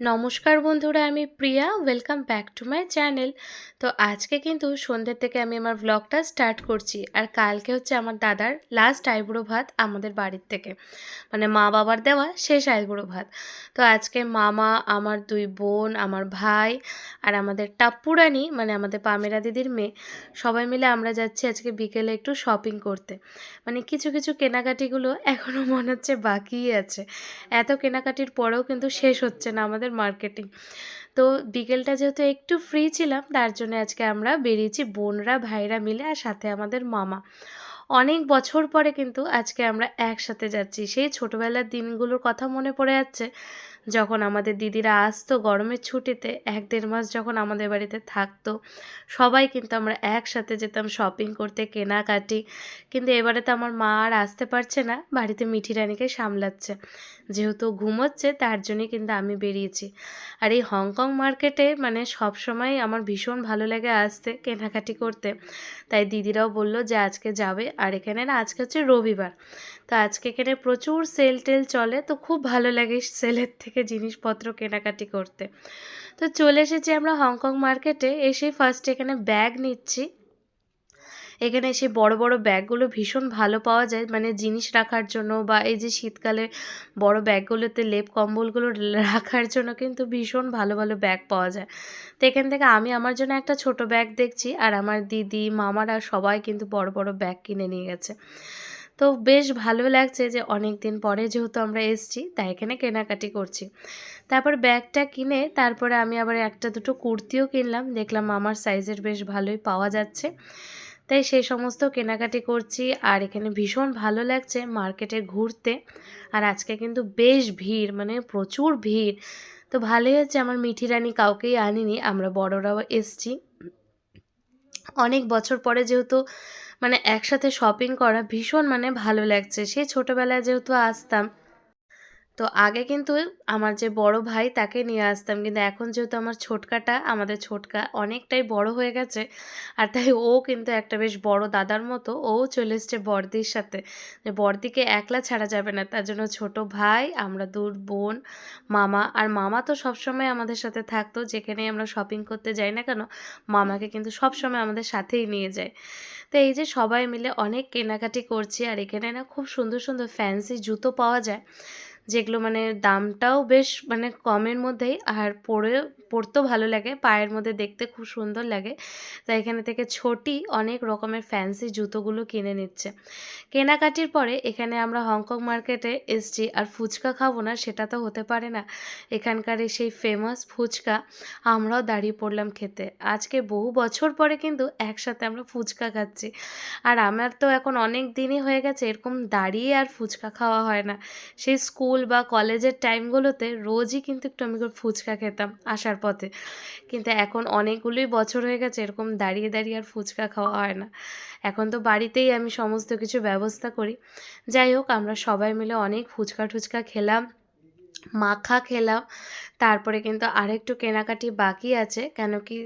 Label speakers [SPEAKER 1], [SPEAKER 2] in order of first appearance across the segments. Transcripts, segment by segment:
[SPEAKER 1] নমস্কার বন্ধুরা, আমি Priya. Welcome back to my channel তো আজকে কিন্তু সন্ধ্যের থেকে আমি আমার ব্লগটা স্টার্ট করছি। আর কালকে হচ্ছে আমার দাদার লাস্ট আইবুড়ো ভাত আমাদের বাড়ির থেকে। মানে মা বাবার দেওয়া শেষ আইবুড়ো ভাত। তো আজকে মামা, আমার দুই বোন, আমার ভাই আর আমাদের টাপ্পুরানি মানে আমাদের পামেরা দিদির মেয়ে, সবাই মিলে আমরা যাচ্ছি আজকে বিকেলে একটু শপিং করতে। মানে কিছু কিছু কেনাকাটিগুলো এখনও মনে হচ্ছে বাকিই আছে। এত কেনাকাটির পরেও কিন্তু শেষ হচ্ছে না। আমাদের মার্কেটিং তো বিকেলটা যেহেতু একটু ফ্রি ছিলাম, তার জন্য আজকে আমরা বেরিয়েছি বোনরা, ভাইরা মিলে আর সাথে আমাদের মামা। অনেক বছর পরে কিন্তু আজকে আমরা একসাথে যাচ্ছি। সেই ছোটবেলার দিনগুলোর কথা মনে পড়ে যাচ্ছে। যখন আমাদের দিদিরা আসতো গরমের ছুটিতে, এক দেড় মাস যখন আমাদের বাড়িতে থাকতো, সবাই কিন্তু আমরা একসাথে যেতাম শপিং করতে, কেনাকাটি। কিন্তু এবারে তো আমার মা আর আসতে পারছে না, বাড়িতে মিঠি রানীকে সামলাচ্ছে। যেহেতু ঘুমোচ্ছে তার জন্যই কিন্তু আমি বেরিয়েছি। আর এই হংকং মার্কেটে মানে সব সময় আমার ভীষণ ভালো লাগে আসতে, কেনাকাটি করতে। তাই দিদিরাও বলল যে আজকে যাবে, আর এখানে না আজকে হচ্ছে রবিবার। তো আজকে এখানে প্রচুর সেল টেল চলে, তো খুব ভালো লাগে সেলের থেকে জিনিসপত্র কেনাকাটি করতে। তো চলে এসেছি আমরা হংকং মার্কেটে, এসে ফার্স্ট এখানে ব্যাগ নিচ্ছি। এখানে সেই বড় বড় ব্যাগগুলো ভীষণ ভালো পাওয়া যায় মানে জিনিস রাখার জন্য বা এই যে শীতকালে বড় ব্যাগগুলোতে লেপ কম্বলগুলো রাখার জন্য কিন্তু ভীষণ ভালো ভালো ব্যাগ পাওয়া যায়। তো এখান থেকে আমি আমার জন্য একটা ছোট ব্যাগ দেখছি, আর আমার দিদি, মামারা সবাই কিন্তু বড় বড় ব্যাগ কিনে নিয়ে গেছে। তো বেশ ভালো লাগছে যে অনেক দিন পরে যেহেতু আমরা এসছি, তাই এখানে কেনাকাটি করছি। তারপর ব্যাগটা কিনে তারপরে আমি আবার একটা দুটো কুর্তিও কিনলাম, দেখলাম আমার সাইজের বেশ ভালোই পাওয়া যাচ্ছে। তাই সেই সমস্ত কেনাকাটি করছি আর এখানে ভীষণ ভালো লাগছে মার্কেটে ঘুরতে। আর আজকে কিন্তু বেশ ভিড় মানে প্রচুর ভিড়। তো ভালোই হচ্ছে আমার মিঠি রানী কাউকেই আনিনি, আমরা বড়রাও এসছি। অনেক বছর পরে যেহেতু মানে একসাথে শপিং করা ভীষণ মানে ভালো লাগছে। সেই ছোটোবেলায় যেহেতু আসতাম তো আগে কিন্তু আমার যে বড় ভাই তাকে নিয়ে আসতাম। কিন্তু এখন যেহেতু আমার ছোটকাটা, আমাদের ছোটকা অনেকটাই বড় হয়ে গেছে। আর তাই ও কিন্তু একটা বেশ বড় দাদার মতো ও চলে এসছে বর্দির সাথে। যে বর্দিকে একলা ছাড়া যাবে না, তার জন্য ছোট ভাই, আমরা দূর বোন, মামা। আর মামা তো সবসময় আমাদের সাথে থাকতো যেখানে আমরা শপিং করতে যাই না কেন, মামাকে কিন্তু সবসময় আমাদের সাথেই নিয়ে যায়। তো এই যে সবাই মিলে অনেক কেনাকাটি করছি, আর এখানে না খুব সুন্দর সুন্দর ফ্যান্সি জুতো পাওয়া যায়। যেগুলো মানে দামটাও বেশ মানে কমের মধ্যেই আর পরে পরতেও ভালো লাগে, পায়ের মধ্যে দেখতে খুব সুন্দর লাগে। তাই এখানে থেকে ছোটি অনেক রকমের ফ্যান্সি জুতোগুলো কিনে নিচ্ছে। কেনাকাটির পরে এখানে আমরা হংকং মার্কেটে এসছি, আর ফুচকা খাব না সেটা তো হতে পারে না। এখানকার সেই ফেমাস ফুচকা, আমরাও দাঁড়িয়ে পড়লাম খেতে। আজকে বহু বছর পরে কিন্তু একসাথে আমরা ফুচকা খাচ্ছি। আর আমার তো এখন অনেক দিনই হয়ে গেছে, এরকম দাঁড়িয়ে আর ফুচকা খাওয়া হয় না। সেই স্কুল বা কলেজের টাইমগুলোতে রোজই কিন্তু একটু আমি ফুচকা খেতাম, আসার পথে। কিন্তু এখন অনেকগুলোই বছর হয়ে গেছে, এরকম দাঁড়িয়ে দাঁড়িয়ে আর ফুচকা খাওয়া হয় না। এখন তো বাড়িতেই আমি সমস্ত কিছু ব্যবস্থা করি। যাই হোক, আমরা সবাই মিলে অনেক ফুচকা টুচকা খেলাম। মাখা খেলাম। তারপরে কিন্তু আরেকটু কেনাকাটি বাকি আছে। কেন কি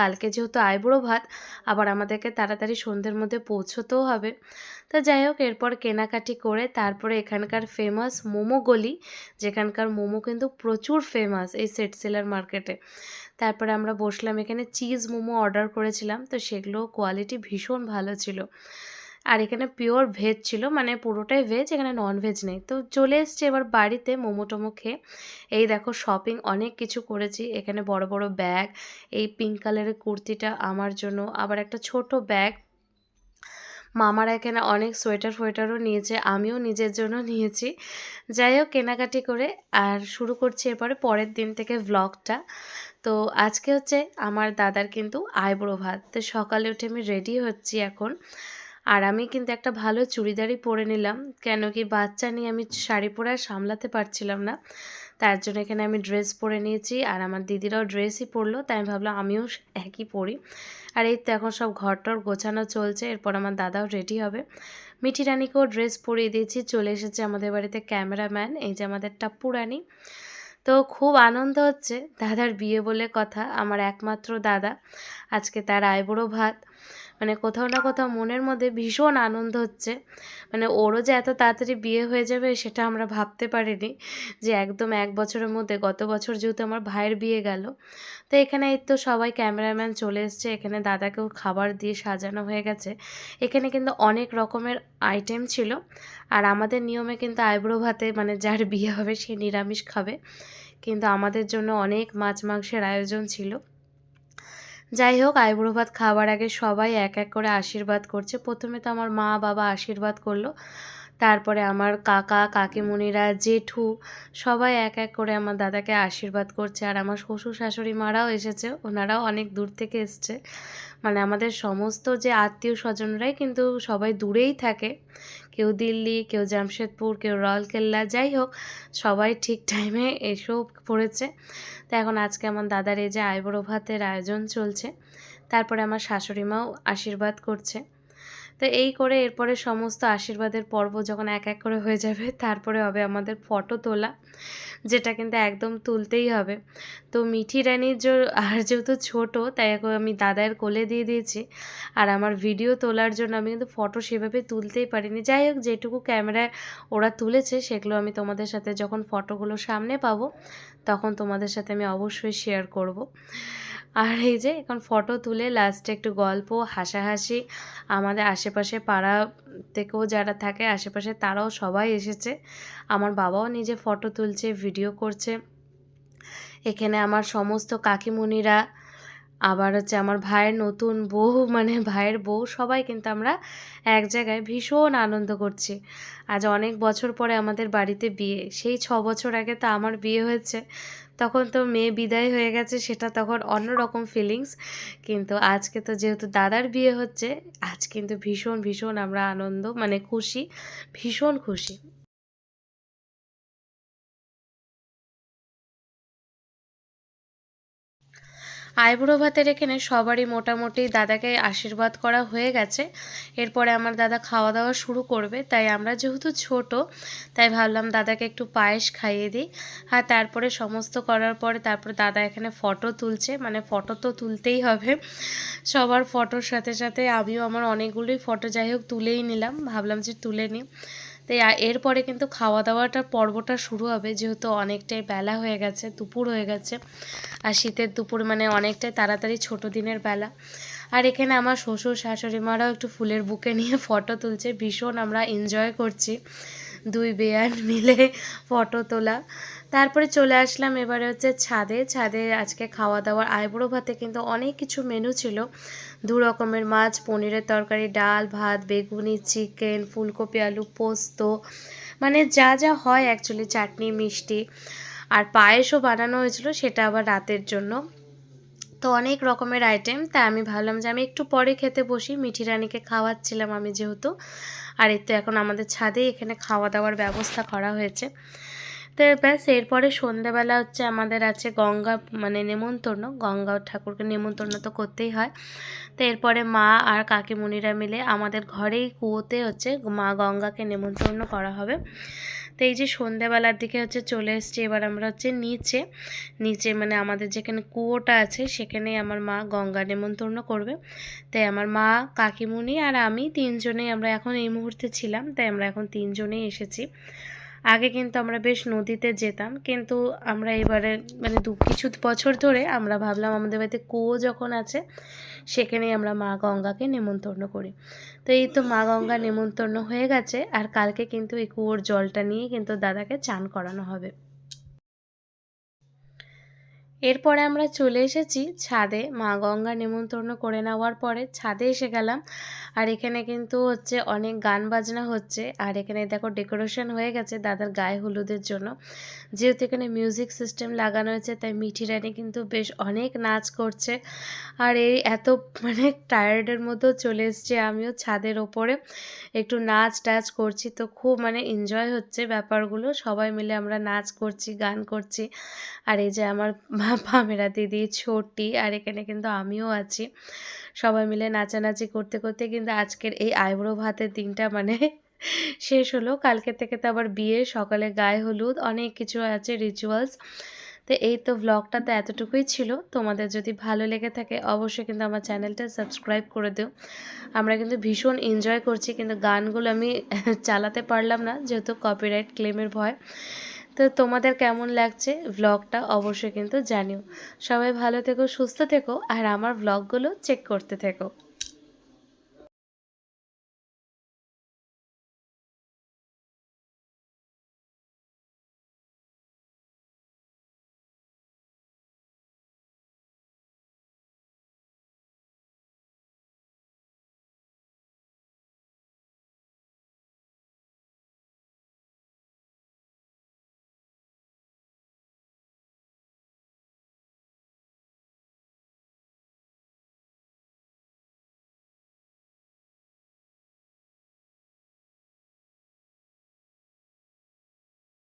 [SPEAKER 1] কালকে যেহেতু আইবুড়ো ভাত, আবার আমাদেরকে তাড়াতাড়ি সন্ধ্যের মধ্যে পৌঁছতেও হবে। তো যাই হোক, এরপর কেনাকাটি করে তারপরে এখানকার ফেমাস মোমো গলি, যেখানকার মোমো কিন্তু প্রচুর ফেমাস এই সেট সেলার মার্কেটে তারপরে আমরা বসলাম, এখানে চিজ মোমো অর্ডার করেছিলাম। তো সেগুলো কোয়ালিটি ভীষণ ভালো ছিল। আর এখানে পিওর ভেজ ছিল মানে পুরোটাই ভেজ এখানে নন ভেজ নেই। তো চলে এসছে এবার বাড়িতে মোমো টোমো খেয়ে। এই দেখো শপিং অনেক কিছু করেছি, এখানে বড় বড় ব্যাগ এই পিঙ্ক কালারের কুর্তিটা আমার জন্য, আবার একটা ছোট ব্যাগ মামারা এখানে অনেক সোয়েটার ফোয়েটারও নিয়েছে, আমিও নিজের জন্য নিয়েছি। যাই হোক, কেনাকাটি করে, আর শুরু করছি এরপরে পরের দিন থেকে ভ্লগটা তো আজকে হচ্ছে আমার দাদার কিন্তু আইবুড়ো ভাত। তো সকালে উঠে আমি রেডি হচ্ছি এখন। আর আমি কিন্তু একটা ভালো চুড়িদারই পরে নিলাম। কেন কি বাচ্চা নিয়ে আমি শাড়ি পরে সামলাতে পারছিলাম না। তার জন্য এখানে আমি ড্রেস পরে নিয়েছি আর আমার দিদিরাও ড্রেসই পরলো, তাই আমি ভাবলাম আমিও একই পরি। আর এই তো এখন সব ঘরটর গোছানো চলছে, এরপর আমার দাদাও রেডি হবে। মিঠি রানীকেও ড্রেস পরিয়ে দিয়েছি, চলে এসেছে আমাদের বাড়িতে ক্যামেরাম্যান এই যে আমাদের টাপ্পু রানী। তো খুব আনন্দ হচ্ছে দাদার বিয়ে বলে কথা, আমার একমাত্র দাদা। আজকে তার আইবুড়ো ভাত। মানে কোথাও না কোথাও মনের মধ্যে ভীষণ আনন্দ হচ্ছে। মানে ওরও যে এত তাড়াতাড়ি বিয়ে হয়ে যাবে সেটা আমরা ভাবতে পারিনি যে একদম এক বছরের মধ্যে, গত বছর যেহেতু আমার ভাইয়ের বিয়ে গেল, তো এখানে এই তো সবাই ক্যামেরাম্যান চলে এসছে, এখানে দাদাকেও খাবার দিয়ে সাজানো হয়ে গেছে। এখানে কিন্তু অনেক রকমের আইটেম ছিল আর আমাদের নিয়মে কিন্তু আইব্রো ভাতে মানে যার বিয়ে হবে সে নিরামিষ খাবে। কিন্তু আমাদের জন্য অনেক মাছ মাংসের আয়োজন ছিল। যাই হোক, আইবুড়ো ভাত খাওয়ার আগে সবাই এক এক করে আশীর্বাদ করছে। প্রথমে তো আমার মা বাবা আশীর্বাদ করল, তারপরে আমার কাকা কাকিমণিরা জেঠু, সবাই এক এক করে আমার দাদাকে আশীর্বাদ করছে। আর আমার শ্বশুর শাশুড়ি মারাও এসেছে, ওনারাও অনেক দূর থেকে এসছে। মানে আমাদের সমস্ত যে আত্মীয় স্বজনরাই কিন্তু সবাই দূরেই থাকে। কেউ দিল্লি, কেউ জামশেদপুর, কেউ রয়্যালকেল্লা যাই হোক, সবাই ঠিক টাইমে এসেও পড়েছে। তো এখন আজকে আমার দাদার এই যে আইবুড়ো ভাতের আয়োজন চলছে, তারপরে আমার শাশুড়ি মাও আশীর্বাদ করছে। তো এই করে এরপরে সমস্ত আশীর্বাদের পর্ব যখন এক এক করে হয়ে যাবে, তারপরে হবে আমাদের ফটো তোলা, যেটা কিন্তু একদম তুলতেই হবে। তো মিঠি রানীর আর যেহেতু ছোটো, তাই এখন আমি দাদার কোলে দিয়ে দিয়েছি। আর আমার ভিডিও তোলার জন্য আমি কিন্তু ফটো সেভাবে তুলতেই পারিনি। যাই হোক, যেটুকু ক্যামেরায় ওরা তুলেছে, সেগুলো আমি তোমাদের সাথে যখন ফটোগুলো সামনে পাবো, তখন তোমাদের সাথে আমি অবশ্যই শেয়ার করব। আর এই যে এখন ফটো তুলে লাস্টে একটু গল্প, হাসাহাসি, আমাদের আশেপাশে পাড়া থেকেও যারা থাকে, আশেপাশে তারাও সবাই এসেছে। আমার বাবাও নিজে ফটো তুলছে ভিডিও করছে। এখানে আমার সমস্ত কাকিমণিরা আবার হচ্ছে আমার ভাইয়ের নতুন বউ মানে ভাইয়ের বউ, সবাই কিন্তু আমরা এক জায়গায় ভীষণ আনন্দ করছি। আজ অনেক বছর পরে আমাদের বাড়িতে বিয়ে, সেই ছ বছর আগে তো আমার বিয়ে হয়েছে। তখন তো মেয়ে বিদায় হয়ে গেছে, সেটা তখন অন্যরকম ফিলিংস কিন্তু আজকে তো যেহেতু দাদার বিয়ে হচ্ছে, আজ কিন্তু ভীষণ ভীষণ আমরা আনন্দ মানে খুশি, ভীষণ খুশি। আইবুড়ো ভাতের এখানে সবারই মোটামুটি দাদাকে আশীর্বাদ করা হয়ে গেছে। এরপরে আমার দাদা খাওয়া দাওয়া শুরু করবে, তাই আমরা যেহেতু ছোট, তাই ভাবলাম দাদাকে একটু পায়েস খাইয়ে দিই। আর তারপরে সমস্ত করার পরে তারপরে দাদা এখানে ফটো তুলছে মানে ফটো তো তুলতেই হবে। সবার ফটোর সাথে সাথে আমিও আমার অনেকগুলোই ফটো, যাই হোক তুলেই নিলাম, ভাবলাম যে তুলে নিই। তো এরপরে কিন্তু খাওয়া দাওয়াটা পর্বটা শুরু হবে। যেহেতু অনেকটাই বেলা হয়ে গেছে, দুপুর হয়ে গেছে। আর শীতের দুপুর মানে অনেকটাই তাড়াতাড়ি ছোট দিনের বেলা। আর এখানে আমার শ্বশুর শাশুড়ি মারাও একটু ফুলের বুকে নিয়ে ফটো তুলছে। ভীষণ আমরা এনজয় করছি। দুই বেয়ার মিলে ফটো তোলা। তারপরে চলে আসলাম এবারে হচ্ছে ছাদে। ছাদে আজকে খাওয়া দাওয়ার আইবুড়ো ভাতে কিন্তু অনেক কিছু মেনু ছিল। দু রকমের মাছ, পনিরের তরকারি, ডাল, ভাত, বেগুনি, চিকেন, ফুলকপি, আলু, পোস্ত। মানে যা যা হয় অ্যাকচুয়ালি চাটনি, মিষ্টি। আর পায়েসও বানানো হয়েছিল সেটা আবার রাতের জন্য। তো অনেক রকমের আইটেম তাই আমি ভাবলাম যে আমি একটু পরে খেতে বসি। মিঠি রানীকে খাওয়াচ্ছিলাম আমি যেহেতু। আর এই তো এখন আমাদের ছাদে এখানে খাওয়া দাওয়ার ব্যবস্থা করা হয়েছে। তো ব্যাস, এরপরে সন্ধ্যাবেলা হচ্ছে আমাদের আছে গঙ্গা মানে নেমন্তন্ন। গঙ্গা ঠাকুরকে নেমন্তন্ন তো করতেই হয়। তো এরপরে মা আর কাকিমণিরা মিলে আমাদের ঘরেই কুয়োতে হচ্ছে মা গঙ্গাকে নেমন্তন্ন করা হবে। তো এই যে সন্ধ্যাবেলার দিকে হচ্ছে চলে এসছি, এবার আমরা হচ্ছে নিচে নিচে মানে আমাদের যেখানে কুয়োটা আছে সেখানে আমার মা গঙ্গা নেমন্তন্ন করবে। তাই আমার মা কাকিমুনি আর আমি তিনজনেই আমরা এখন এই মুহূর্তে ছিলাম, তাই আমরা এখন তিনজনেই এসেছি। আগে কিন্তু আমরা বেশ নদীতে যেতাম, কিন্তু আমরা এবারে মানে দু, কিছু বছর ধরে আমরা ভাবলাম আমাদের বাড়িতে কুয়ো যখন আছে, সেখানেই আমরা মা গঙ্গাকে নেমন্তন্ন করি। তো এই তো মা গঙ্গা নেমন্তন্ন হয়ে গেছে, আর কালকে কিন্তু এই কুয়োর জলটা নিয়ে কিন্তু দাদাকে চান করানো হবে। এরপরে আমরা চলে এসেছি ছাদে। মা গঙ্গা নেমন্তন্ন করে নেওয়ার পরে ছাদে এসে গেলাম। আর এখানে কিন্তু হচ্ছে অনেক গান বাজনা হচ্ছে। আর এখানে দেখো ডেকোরেশন হয়ে গেছে দাদার গায়ে হলুদের জন্য। যেহেতু এখানে মিউজিক সিস্টেম লাগানো হয়েছে, তাই মিঠি রানী কিন্তু বেশ অনেক নাচ করছে। আর এই এত মানে টায়ার্ডের মতো চলে এসছে আমিও ছাদের ওপরে। একটু নাচ টাচ করছি তো খুব মানে এনজয় হচ্ছে ব্যাপারগুলো। সবাই মিলে আমরা নাচ করছি, গান করছি। আর এই যে আমার পামেরা দিদি ছোটি আর এখানে কিন্তু আমিও আছি। সবাই মিলে নাচানাচি করতে করতে কিন্তু আজকের এই আইব্রো ভাতের দিনটা মানে শেষ হলো। কালকে থেকে তো আবার বিয়ে, সকালে গায়ে হলুদ, অনেক কিছু আছে রিচুয়ালস তো এই তো ভ্লগটা তো এতটুকুই ছিল। তোমাদের যদি ভালো লেগে থাকে অবশ্যই কিন্তু আমার চ্যানেলটা সাবস্ক্রাইব করে দিও। আমরা কিন্তু ভীষণ এনজয় করছি, কিন্তু গানগুলো আমি চালাতে পারলাম না, যেহেতু কপিরাইট ক্লেমের ভয়। তো তোমাদের কেমন লাগছে ভ্লগটা অবশ্যই কিন্তু জানিও। সবাই ভালো থেকো, সুস্থ থেকো, আর আমার ভ্লগগুলো চেক করতে থেকো।